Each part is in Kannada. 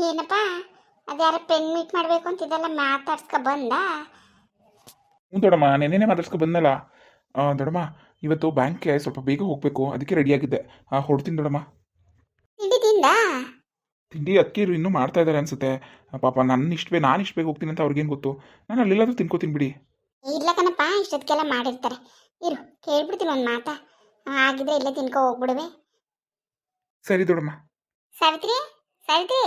ಏನಪ್ಪ? ಅದ್ಯಾರ ಪೆನ್ ಮೀಟ್ ಮಾಡಬೇಕು ಅಂತಿದ್ದಲ್ಲ ಮಾತಾಡ್ಸ್ಕೊ ಬಂದ? ಹ್ಞೂ ದೊಡಮ್ಮ ನೆನ್ನೆನೇ ಮಾತಾಡ್ಸ್ಕ ಬಂದಲ್ಲ ಆ, ದೊಡಮ್ಮ ಇವತ್ತು ಬ್ಯಾಂಕ್ಗೆ ಸ್ವಲ್ಪ ಬೇಗ ಹೋಗಬೇಕು ಅದಕ್ಕೆ ರೆಡಿಯಾಗಿದ್ದೆ ಆ ಹೊಡ್ತೀನಿ ದೊಡಮ್ಮ ತಿಂಡಿ ತಿಂದ? ತಿಂಡಿ ಅಕ್ಕಿ ಇನ್ನೂ ಮಾಡ್ತಾ ಇದ್ದಾರೆ ಅನ್ಸುತ್ತೆ. ಆ, ಪಾಪ ನನ್ನ ಇಷ್ಟು ಬೇಗ ನಾನು ಇಷ್ಟು ಬೇಗ ಹೋಗ್ತೀನಿ ಅಂತ ಅವ್ರಿಗೇನು ಗೊತ್ತು? ನಾನು ಅಲ್ಲೆಲ್ಲಾದ್ರೂ ತಿನ್ಕೋತೀನಿ ಬಿಡಿ. ಇಲ್ಲ ಕಣಪ್ಪ ಇಷ್ಟೊತ್ತಿಗೆಲ್ಲ ಮಾಡಿರ್ತಾರೆ. ಇರು ಕೇಳ್ಬಿಡ್ತೀನಿ ಒಂದು ಮಾತಾ. ಆ, ಆಗಿದ್ರೆ ಇಲ್ಲೇ ತಿನ್ಕೊ ಹೋಗ್ಬಿಡುವೆ. ಸರಿ ದೊಡಮ್ಮ ಸಾವಿತ್ರಿ ಸಾವಿತ್ರಿ.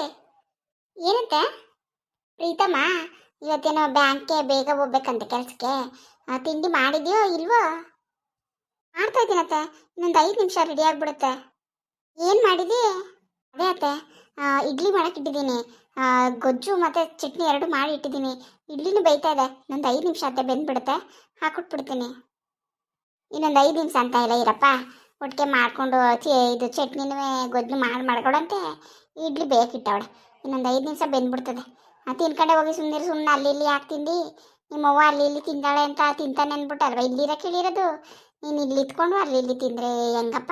ಏನಂತೆ ಪ್ರೀತಮ್ಮ, ಇವತ್ತೇನೋ ಬ್ಯಾಂಕ್ಗೆ ಬೇಗ ಹೋಗ್ಬೇಕಂತೆ ಕೆಲಸಕ್ಕೆ. ತಿಂಡಿ ಮಾಡಿದ್ಯೋ ಇಲ್ವೋ? ಮಾಡ್ತಾ ಇದ್ದೀನತ್ತೆ. ಇನ್ನೊಂದು ಐದು ನಿಮಿಷ ರೆಡಿ ಆಗ್ಬಿಡುತ್ತೆ. ಏನು ಮಾಡಿದಿ? ಅದೇ ಅತ್ತೆ. ಇಡ್ಲಿ ಮಾಡಕ್ಕೆ ಇಟ್ಟಿದ್ದೀನಿ. ಗೊಜ್ಜು ಮತ್ತು ಚಟ್ನಿ ಎರಡು ಮಾಡಿ ಇಟ್ಟಿದ್ದೀನಿ. ಇಡ್ಲಿನೂ ಬೇಯ್ತಾ ಇದೆ. ಇನ್ನೊಂದು ಐದು ನಿಮಿಷ ಅತ್ತೆ ಬೆಂದ್ಬಿಡುತ್ತೆ. ಹಾಕ್ಕೊಟ್ಬಿಡ್ತೀನಿ ಇನ್ನೊಂದು ಐದು ನಿಮಿಷ ಅಂತ ಇಲ್ಲ ಇರಪ್ಪ ಒಟ್ಟಿಗೆ ಮಾಡಿಕೊಂಡು ಇದು ಚಟ್ನಿನೂ ಗೊಜ್ಜು ಮಾಡಿ ಮಾಡ್ಕೊಡಂತೆ ಇಡ್ಲಿ ಬೇಕಿಟ್ಟವಳೆ ಇನ್ನೊಂದು ಐದು ನಿಮಿಷ ಬೆಂದ್ಬಿಡ್ತದೆ. ಆ ತಿನ್ಕೊಂಡೆ ಹೋಗಿ ಸುಮ್ಮನೆ ಸುಮ್ಮನೆ ಅಲ್ಲಿ ಇಲ್ಲಿ ಯಾಕೆ ತಿಂದು? ನಿಮ್ಮವ್ವ ಅಲ್ಲಿ ಇಲ್ಲಿ ತಿಂದಾಳೆ ಅಂತ ತಿಂತಾನೆ ಅಂದ್ಬಿಟ್ಟು ಅಲ್ವಾ ಇಲ್ಲಿರ ಕೇಳಿರೋದು ನೀನು ಇಲ್ಲಿ ಇತ್ಕೊಂಡು ಅಲ್ಲಿ ಇಲ್ಲಿ ತಿಂದರೆ ಹೆಂಗಪ್ಪ?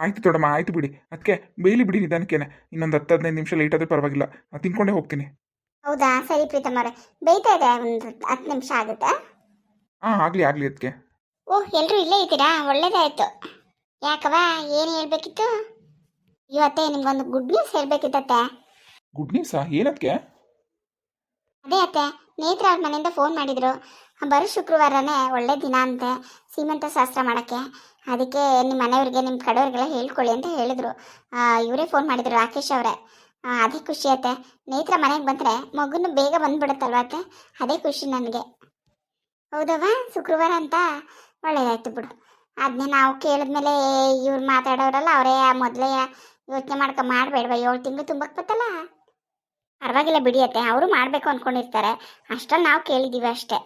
ಆಯ್ತು ದೊಡ್ಡಮ್ಮ ಆಯ್ತು ಬಿಡಿ. ಅದಕ್ಕೆ ಬೇಲಿ ಬಿಡಿ ನಿಧಾನಕ್ಕೇನೆ. ಇನ್ನೊಂದು ಹತ್ತು ಹದಿನೈದು ನಿಮಿಷ ಲೇಟ್ ಆದ್ರೆ ಪರವಾಗಿಲ್ಲ. ನಾನು ತಿನ್ಕೊಂಡೇ ಹೋಗ್ತೀನಿ. ಹೌದಾ? ಸರಿ ಪ್ರೀತಮ್ ಅವರೇ. ಬೇಯ್ತಾ ಇದೆ ಒಂದು ಹತ್ತು ನಿಮಿಷ ಆಗುತ್ತೆ? ಹಾಂ ಆಗಲಿ ಆಗಲಿ ಅದಕ್ಕೆ ಓಹ್ ಎಲ್ಲರೂ ಇಲ್ಲೇ ಇದ್ದೀರಾ? ಒಳ್ಳೇದಾಯ್ತು. ಯಾಕವ ಏನು ಹೇಳ್ಬೇಕಿತ್ತು? ಇವತ್ತೇ ನಿಮ್ಗೊಂದು ಗುಡ್ ನ್ಯೂಸ್ ಹೇಳ್ಬೇಕಿತ್ತತ್ತೆ. ಗುಡ್ ನ್ಯೂಸಾ ಏನಕ್ಕೆ ಅದೇ ಅತ್ತೆ ನೇತ್ರ ಅವ್ರ ಮನೆಯಿಂದ ಫೋನ್ ಮಾಡಿದ್ರು. ಬರೋ ಶುಕ್ರವಾರನೇ ಒಳ್ಳೆ ದಿನ ಅಂತೆ ಸೀಮಂತ ಶಾಸ್ತ್ರ ಮಾಡೋಕ್ಕೆ. ಅದಕ್ಕೆ ನಿಮ್ಮ ಮನೆಯವ್ರಿಗೆ ನಿಮ್ಮ ಕಡೆಯವ್ರಿಗೆಲ್ಲ ಹೇಳ್ಕೊಳ್ಳಿ ಅಂತ ಹೇಳಿದ್ರು. ಇವರೇ ಫೋನ್ ಮಾಡಿದ್ರು ರಾಕೇಶ್ ಅವರೇ. ಅದೇ ಖುಷಿ ಅತ್ತೆ. ನೇತ್ರ ಮನೆಗೆ ಬಂದರೆ ಮಗುನು ಬೇಗ ಬಂದ್ಬಿಡುತ್ತಲ್ವ ಅತ್ತೆ? ಅದೇ ಖುಷಿ ನನಗೆ. ಹೌದವ್ವ? ಶುಕ್ರವಾರ ಅಂತ? ಒಳ್ಳೆಯದಾಯ್ತು ಬಿಡು. ಅದನ್ನೇ ನಾವು ಕೇಳಿದ್ಮೇಲೆ ಇವ್ರು ಮಾತಾಡೋರಲ್ಲ ಅವರೇ ಮೊದಲೇ ಯೋಚನೆ ಮಾಡ್ಕೊ ಮಾಡಬೇಡ ಏಳು ತಿಂಗಳು ತುಂಬಕ್ಕೆ ಬತ್ತಲ್ಲ. ಪರವಾಗಿಲ್ಲ ಬಿಡಿಯತ್ತೆ ಅವರು ಮಾಡಬೇಕು ಅಂದ್ಕೊಂಡಿರ್ತಾರೆ ಅಷ್ಟರಲ್ಲಿ ನಾವು ಕೇಳಿದ್ದೀವಿ ಅಷ್ಟೇ.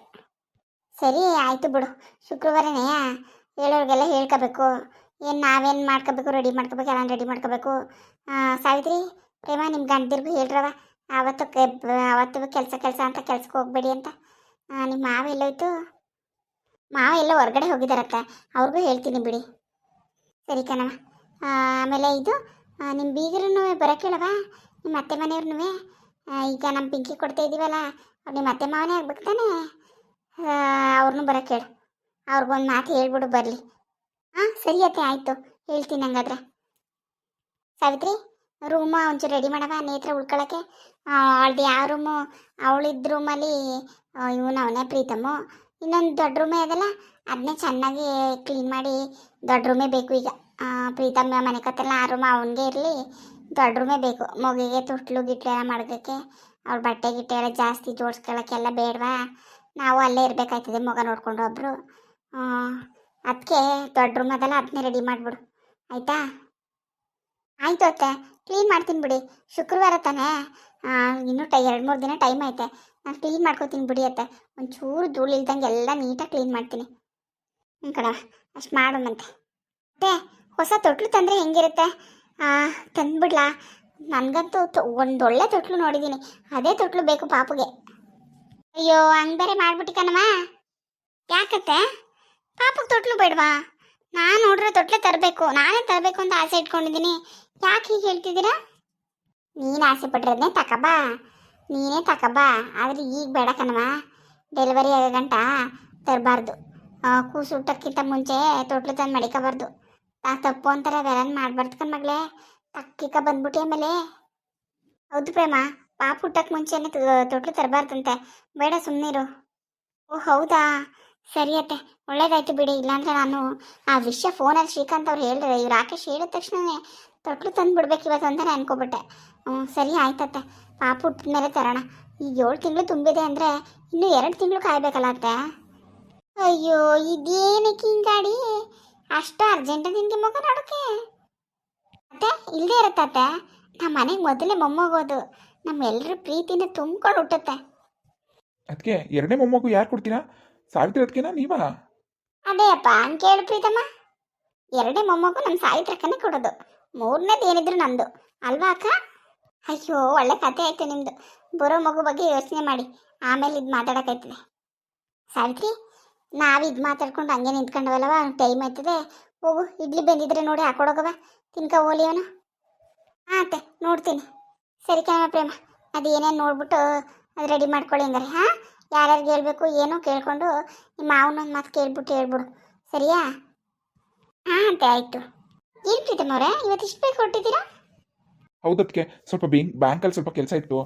ಸರಿ, ಆಯಿತು ಬಿಡು. ಶುಕ್ರವಾರನೇ. ಹೇಳೋರಿಗೆಲ್ಲ ಹೇಳ್ಕೋಬೇಕು. ಏನು ನಾವೇನು ಮಾಡ್ಕೋಬೇಕು ರೆಡಿ ಮಾಡ್ಕೋಬೇಕು ಎಲ್ಲ ರೆಡಿ ಮಾಡ್ಕೋಬೇಕು? ಸಾವಿತ್ರಿ, ಪ್ರೇಮ ನಿಮ್ಮ ಗಂಡದಿರ್ಗೂ ಹೇಳ್ರವ. ಆವತ್ತು ಅವತ್ತು ಕೆಲಸ ಕೆಲಸ ಅಂತ ಕೆಲ್ಸಕ್ಕೆ ಹೋಗ್ಬೇಡಿ ಅಂತ. ನಿಮ್ಮ ಮಾವ ಎಲ್ಲೋಯ್ತು? ಮಾವ ಎಲ್ಲ ಹೊರಗಡೆ ಹೋಗಿದಾರತ್ತೆ. ಅವ್ರಿಗೂ ಹೇಳ್ತೀನಿ ಬಿಡಿ. ಸರಿ ಕಣವ ಆಮೇಲೆ ಇದು ನಿಮ್ಮ ಬೀಗರನ್ನು ಬರೋಕ್ಕೇಳವಾ ನಿಮ್ಮ ಅತ್ತೆ ಮನೆಯವ್ರನ್ನೂ ಈಗ ನಮ್ಮ ಪಿಂಕಿ ಕೊಡ್ತಾ ಇದ್ದೀವಲ್ಲ ಅವ್ರು ನಿಮ್ಮ ಅತ್ತೆ ಮಾವನೇ ಆಗ್ಬೇಕು ತಾನೇ? ಅವ್ರನ್ನೂ ಬರೋಕ್ಕೆ ಹೇಳು. ಅವ್ರಿಗೊಂದು ಮಾತು ಹೇಳ್ಬಿಡು, ಬರಲಿ. ಹಾಂ ಸರಿ ಅತ್ತೆ, ಆಯಿತು. ಹೇಳ್ತೀನಿ ಹಂಗಾದ್ರೆ. ಸಾವಿತ್ರಿ, ರೂಮ ಒಂಚೂರು ರೆಡಿ ಮಾಡವ ನೇತ್ರ ಉಳ್ಕೊಳಕ್ಕೆ. ಅವಳ್ದು ಯಾವ ರೂಮು ಅವಳಿದ್ದ ರೂಮಲ್ಲಿ ಇವನು ಅವನೇ ಪ್ರೀತಮ್ಮು ಇನ್ನೊಂದು ದೊಡ್ಡ ರೂಮೇ ಅದಲ್ಲ ಅದನ್ನೇ ಚೆನ್ನಾಗಿ ಕ್ಲೀನ್ ಮಾಡಿ ದೊಡ್ಡ ರೂಮೇ ಬೇಕು ಈಗ. ಪ್ರೀತಮ್ಮ ಮನೆ ಕತ್ತಲ್ಲ ಆ ರೂಮ್ ಅವನಿಗೆ ಇರಲಿ. ದೊಡ್ಡ ರೂಮೇ ಬೇಕು. ಮಗುಗೆ ತುಟ್ಲು ಗಿಟ್ಲು ಎಲ್ಲ ಮಾಡೋದಕ್ಕೆ ಅವ್ರ ಬಟ್ಟೆ ಗಿಟ್ಟೆ ಎಲ್ಲ ಜಾಸ್ತಿ ಜೋಡಿಸ್ಕೊಳ್ಳೋಕ್ಕೆಲ್ಲ ಬೇಡವಾ? ನಾವು ಅಲ್ಲೇ ಇರಬೇಕಾಯ್ತದೆ ಮಗ ನೋಡ್ಕೊಂಡು ಒಬ್ಬರು ಅದಕ್ಕೆ ದೊಡ್ಡ ರೂಮ್ ಅದಲ್ಲ ಅದನ್ನೇ ರೆಡಿ ಮಾಡಿಬಿಡು. ಆಯಿತಾ? ಆಯಿತು ಅತ್ತೆ. ಕ್ಲೀನ್ ಮಾಡ್ತೀನಿ ಬಿಡಿ. ಶುಕ್ರವಾರ ತಾನೇ? ಇನ್ನೂ ಟೈ, ಎರಡು ಮೂರು ದಿನ ಟೈಮ್ ಐತೆ. ನಾನು ಕ್ಲೀನ್ ಮಾಡ್ಕೋತೀನಿ ಬಿಡಿ ಅತ್ತೆ. ಒಂಚೂರು ಧೂಳು ಇಲ್ದಂಗೆ ಎಲ್ಲ ನೀಟಾಗಿ ಕ್ಲೀನ್ ಮಾಡ್ತೀನಿ. ಹ್ಞೂ ಕಣ ಅಷ್ಟು ಮಾಡೋಣಂತೆ ಮತ್ತೆ. ಹೊಸ ತೊಟ್ಲು ತಂದರೆ ಹೆಂಗಿರುತ್ತೆ? ತಂದ್ಬಿಡ್ಲಾ? ನನಗಂತೂ ಒಂದೊಳ್ಳೆ ತೊಟ್ಲು ನೋಡಿದ್ದೀನಿ ಅದೇ ತೊಟ್ಲು ಬೇಕು ಪಾಪುಗೆ. ಅಯ್ಯೋ, ಹಂಗೆ ಬೇರೆ ಮಾಡ್ಬಿಟ್ಟು ಯಾಕತ್ತೆ? ಪಾಪಕ್ಕೆ ತೊಟ್ಲು ಬೇಡವಾ? ನಾನು ನೋಡ್ರೆ ತೊಟ್ಲೆ ತರಬೇಕು. ನಾನೇ ತರಬೇಕು ಅಂತ ಆಸೆ ಇಟ್ಕೊಂಡಿದ್ದೀನಿ ಯಾಕೆ ಹೀಗೆ ಹೇಳ್ತಿದ್ದೀರಾ? ನೀನು ಆಸೆ ಪಟ್ಟಿರೋದನ್ನೇ ತಕಬಾ. ನೀನೇ ತಕಬಾ. ಆದರೆ ಈಗ ಬೇಡ ಕಣಮ್ಮ. ಡೆಲಿವರಿ ಆಗೋ ಗಂಟ ತರಬಾರ್ದು. ಕೂಸು ಊಟಕ್ಕಿಂತ ಮುಂಚೆ ತೊಟ್ಲು ತಂದು ಮಡಿಕೋಬಾರ್ದು. ಆ ತಪ್ಪು ಅಂತಾರೆ ಅದೆಲ್ಲ ಮಾಡ್ಬಾರ್ದು ಕಣ್ ಮಗಳೇ. ತಕ್ಕಿಕ ಬಂದ್ಬಿಟ್ಟು ಆಮೇಲೆ. ಹೌದು ಪ್ರೇಮ, ಪಾಪ ಹುಟ್ಟಕ್ ಮುಂಚೆನೆ ತೊಟ್ಲು ತರಬಾರ್ದಂತೆ. ಬೇಡ ಸುಮ್ಮನಿರು ಓ, ಹೌದಾ? ಸರಿ ಅತ್ತೆ, ಒಳ್ಳೇದಾಯ್ತು ಬಿಡಿ. ಇಲ್ಲಾಂದ್ರೆ ನಾನು ಆ ವಿಷಯ ಫೋನಲ್ಲಿ ಶ್ರೀಕಾಂತ್ ಅವ್ರು ಹೇಳಿದ್ರೆ ಇವ್ರು ರಾಕೇಶ್ ಹೇಳಿದ ತಕ್ಷಣವೇ ತೊಟ್ಲು ತಂದು ಬಿಡ್ಬೇಕು ಇವತ್ತು ಅಂತ ಅನ್ಕೋಬಿಟ್ಟೆ. ಹ್ಞೂ ಸರಿ ಆಯ್ತತ್ತೆ. ಪಾಪ ಹುಟ್ಟಿದ ಮೇಲೆ ತರೋಣ. ಈಗ ಏಳು ತಿಂಗಳು ತುಂಬಿದೆ ಅಂದರೆ ಇನ್ನೂ ಎರಡು ತಿಂಗಳು ಕಾಯ್ಬೇಕಲ್ಲ ಅತ್ತೆ? ಅಯ್ಯೋ, ಇದೇನಕ್ಕೆ ಹಿಂಗಾಡಿ? ಅಷ್ಟು ಅರ್ಜೆಂಟ್ ನಿನಗೆ ಮಗ ನೋಡೋಕೆ. ಅತ್ತೆ ಇಲ್ಲದೆ ಇರುತ್ತತ್ತೆ ನಮ್ಮ ಮನೆಗೆ ಮೊದಲೇ ಮೊಮ್ಮಗೋದು. ನಮ್ಮೆಲ್ಲರ ಪ್ರೀತಿನ ತುಂಬ್ಕೊಂಡು ಹುಟ್ಟುತ್ತೆ. ಅದಕ್ಕೆ ಎರಡನೇ ಮೊಮ್ಮಗು ಯಾರು ಕೊಡ್ತೀರಾ? ಸಾವಿತ್ರಿ ಅದಕ್ಕೆನಾ ನೀವಾ? ಅದೇ ಅಪ್ಪ ಹಂಗೆ ಕೇಳು ಪ್ರೀತಮ್ಮ. ಎರಡನೇ ಮೊಮ್ಮಗು ನಮ್ಮ ಸಾಯಿತ್ರಕ್ಕನೇ ಕೊಡೋದು. ಮೂರನೇದು ಏನಿದ್ರು ನಂದು. ಅಲ್ವಾ ಅಕ್ಕ? ಅಯ್ಯೋ ಒಳ್ಳೆ ಕತೆ ಆಯ್ತು ನಿಮ್ಮದು ಬರೋ ಮಗು ಬಗ್ಗೆ ಯೋಚನೆ ಮಾಡಿ. ಆಮೇಲೆ ಇದು ಮಾತಾಡೋಕ್ಕಾಯ್ತದೆ ಸಾವಿತ್ರಿ ನಾವು ಇದು ಮಾತಾಡ್ಕೊಂಡು ಹಂಗೆ ನಿಂತ್ಕೊಂಡವಲ್ಲವ ಟೈಮ್ ಆಯ್ತದೆ. ಹೋಗು. ಇಡ್ಲಿ ಬಂದಿದ್ರೆ ನೋಡಿ ಹಾಕೊಡೋಗವ ತಿನ್ಕ ಹೋಲಿ ಅವನು. ನೋಡ್ತೀನಿ. ಸರಿ ಕಣ ಪ್ರೇಮ. ಅದು ಏನೇನು ನೋಡ್ಬಿಟ್ಟು ಅದು ರೆಡಿ ಮಾಡ್ಕೊಳ್ಳಿ ಹಂಗಾರೆ, ಹಾಂ? ಯಾರ್ಯಾರಿಗೆ ಹೇಳ್ಬೇಕು, ಏನೋ ಕೇಳ್ಕೊಂಡು ನಿಮ್ಮ ಮಾವನೊಂದು ಮಾತು ಕೇಳ್ಬಿಟ್ಟು ಹೇಳ್ಬಿಡು. ಸರಿಯಾ? ಹಾಂ ಅಂತೆ ಆಯಿತು. ಏನು ಪ್ರೀತಮ್ ಅವರೇ ಇವತ್ತು ಇಷ್ಟು ಬೇಕು ಹೊರಟಿದ್ದೀರಾ? ಹೌದಕ್ಕೆ ಸ್ವಲ್ಪ ಬೇಗ ಬ್ಯಾಂಕಲ್ಲಿ ಸ್ವಲ್ಪ ಕೆಲಸ ಇತ್ತು.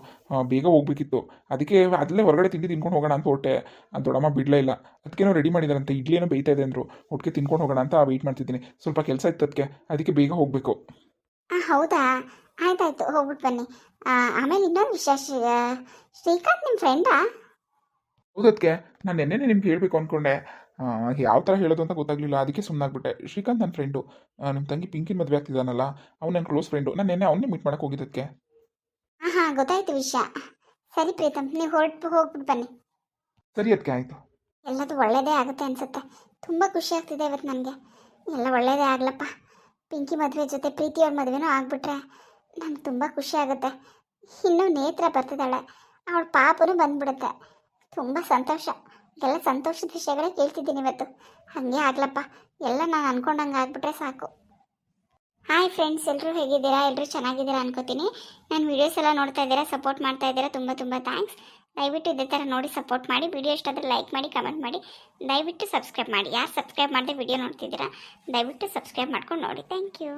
ಬೇಗ ಹೋಗ್ಬೇಕಿತ್ತು. ಅದಕ್ಕೆ ಅದಲ್ಲೇ ಹೊರಗಡೆ ತಿಂಡಿ ತಿನ್ಕೊಂಡು ಹೋಗೋಣ ಅಂತ ಹೊಟ್ಟೆ. ಆ ದೊಡ್ಡಮ್ಮ ಬಿಡಲೇ ಇಲ್ಲ. ಅದಕ್ಕೇನೋ ರೆಡಿ ಮಾಡಿದಾರಂತೆ. ಇಡ್ಲಿ ಏನೋ ಬೇಯ್ತಾ ಇದೆ ಅಂದರು. ಒಟ್ಟಿಗೆ ತಿನ್ಕೊಂಡು ಹೋಗೋಣ ಅಂತ ವೆಯ್ಟ್ ಮಾಡ್ತಿದ್ದೀನಿ. ಸ್ವಲ್ಪ ಕೆಲಸ ಇತ್ತು ಅದಕ್ಕೆ ಅದಕ್ಕೆ ಬೇಗ ಹೋಗಬೇಕು. ಹೌದಾ? ಆಯ್ತಾಯ್ತು. ಹೋಗ್ಬಿಟ್ಟು ಬನ್ನಿ. ಆಮೇಲೆ ಇನ್ನೊಂದು ವಿಶೇಷ ಶ್ರೀಕಾಂತ್ ನಿಮ್ಮ ಫ್ರೆಂಡಾ ಹೌದಕ್ಕೆ ನಾನು ನೆನ್ನೆನೇ ನಿಮ್ಗೆ ಹೇಳಬೇಕು ಅಂದ್ಕೊಂಡೆ ಯಾವ ಥರ ಹೇಳೋದು ಅಂತ ಗೊತ್ತಾಗಲಿಲ್ಲ. ಅದಕ್ಕೆ ಸುಮ್ಮನಾಗ್ಬಿಟ್ಟೆ ಶ್ರೀಕಾಂತ್ ನನ್ನ ಫ್ರೆಂಡು ನಿಮ್ಮ ತಂಗಿ ಪಿಂಕಿನ ಮದುವೆ ಆಗ್ತಿದ್ದಾನಲ್ಲ ಅವ್ನು ನನ್ನ ಕ್ಲೋಸ್ ಫ್ರೆಂಡು ನಾನು ನೆನ್ನೆ ಅವನ್ನೇ ಮೀಟ್ ಮಾಡಕ್ಕೆ ಹೋಗಿದ್ದಕ್ಕೆ ಹಾಂ ಹಾಂ ಗೊತ್ತಾಯ್ತು ವಿಷಯ. ಸರಿ ಪ್ರೀತಮ್ ನೀವು ಹೊರಟು ಹೋಗ್ಬಿಟ್ಟು ಬನ್ನಿ. ಸರಿ ಅದಕ್ಕೆ ಆಯಿತು. ಎಲ್ಲದು ಒಳ್ಳೇದೇ ಆಗುತ್ತೆ ಅನ್ಸುತ್ತೆ. ತುಂಬ ಖುಷಿ ಆಗ್ತಿದೆ ಇವತ್ತು ನನಗೆ. ಎಲ್ಲ ಒಳ್ಳೇದೇ ಆಗ್ಲಪ್ಪ. ಪಿಂಕಿ ಮದುವೆ ಜೊತೆ ಪ್ರೀತಿಯವ್ರ ಮದುವೆನೂ ಆಗ್ಬಿಟ್ರೆ ನಂಗೆ ತುಂಬ ಖುಷಿ ಆಗುತ್ತೆ. ಇನ್ನೂ ನೇತ್ರ ಬರ್ತಿದ್ದಾಳೆ. ಅವಳ ಪಾಪನೂ ಬಂದ್ಬಿಡುತ್ತೆ. ತುಂಬ ಸಂತೋಷ. ಎಲ್ಲ ಸಂತೋಷದ ವಿಷಯಗಳೇ ಕೇಳ್ತಿದ್ದೀನಿ ಇವತ್ತು. ಹಾಗೆ ಆಗ್ಲಪ್ಪ. ಎಲ್ಲ ನಾನು ಅನ್ಕೊಂಡಂಗೆ ಆಗ್ಬಿಟ್ರೆ ಸಾಕು. ಹಾಯ್ ಫ್ರೆಂಡ್ಸ್ ಎಲ್ಲರೂ ಹೇಗಿದ್ದೀರಾ? ಎಲ್ಲರೂ ಚೆನ್ನಾಗಿದ್ದೀರಾ ಅನ್ಕೋತೀನಿ. ನಾನು ವೀಡಿಯೋಸ್ ಎಲ್ಲ ನೋಡ್ತಾ ಇದ್ದೀರಾ ಸಪೋರ್ಟ್ ಮಾಡ್ತಾ ಇದ್ದೀರಾ, ತುಂಬ ತುಂಬ ಥ್ಯಾಂಕ್ಸ್ ದಯವಿಟ್ಟು ಇದೇ ಥರ ನೋಡಿ ಸಪೋರ್ಟ್ ಮಾಡಿ. ವಿಡಿಯೋ ಇಷ್ಟಾದರೆ ಲೈಕ್ ಮಾಡಿ ಕಮೆಂಟ್ ಮಾಡಿ. ದಯವಿಟ್ಟು ಸಬ್ಸ್ಕ್ರೈಬ್ ಮಾಡಿ. ಯಾರು ಸಬ್ಸ್ಕ್ರೈಬ್ ಮಾಡದೆ ವಿಡಿಯೋ ನೋಡ್ತಿದ್ದೀರಾ, ದಯವಿಟ್ಟು ಸಬ್ಸ್ಕ್ರೈಬ್ ಮಾಡ್ಕೊಂಡು ನೋಡಿ. Thank you